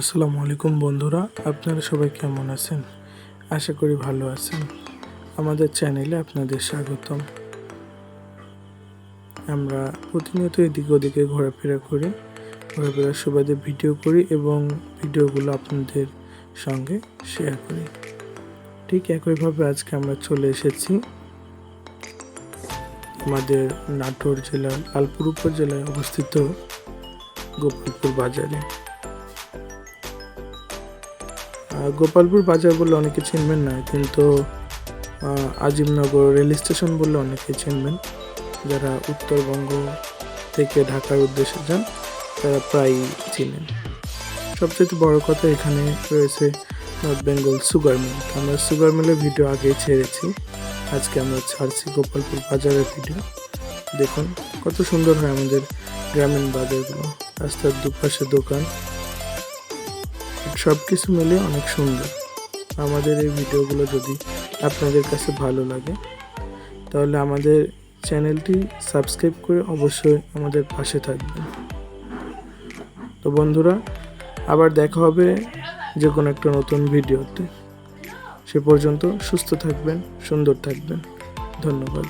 আসসালামু আলাইকুম বন্ধুরা, আপনারা সবাই কেমন আছেন? আশা করি ভালো আছেন। আমাদের চ্যানেলে আপনাদের স্বাগতম। আমরা প্রতিনিয়ত এদিক ওদিকে ঘোরাফেরা করি, ঘোরাফেরার সুবাদে ভিডিও করি এবং ভিডিওগুলো আপনাদের সঙ্গে শেয়ার করি। ঠিক একইভাবে আজকে আমরা চলে এসেছি আমাদের নাটোর জেলার লালপুর উপজেলায় অবস্থিত গোপালপুর বাজারে। গোপালপুর বাজার বললে অনেকে চিনবেন না, কিন্তু আজিমনগর রেল স্টেশন বললে অনেকে চিনবেন। যারা উত্তরবঙ্গ থেকে ঢাকার উদ্দেশ্যে যান, তারা প্রায়ই চিনেন। সবচেয়ে বড় কথা এখানে রয়েছে নর্থ বেঙ্গল সুগার মিল আমরা সুগার মিলের ভিডিও আগেই ছেড়েছি। আজকে আমরা ছাড়ছি গোপালপুর বাজারের ভিডিও দেখুন, কত সুন্দর হয় আমাদের গ্রামীণ বাজারগুলো। রাস্তার দুপাশে দোকান। সব কিছু মিলে অনেক সুন্দর। আমাদের এই ভিডিওগুলো যদি আপনাদের কাছে ভালো লাগে, তাহলে আমাদের চ্যানেলটি সাবস্ক্রাইব করে অবশ্যই আমাদের পাশে থাকবেন। তো বন্ধুরা, আবার দেখা হবে যে কোনো একটা নতুন ভিডিওতে। সে পর্যন্ত সুস্থ থাকবেন, সুন্দর থাকবেন। ধন্যবাদ।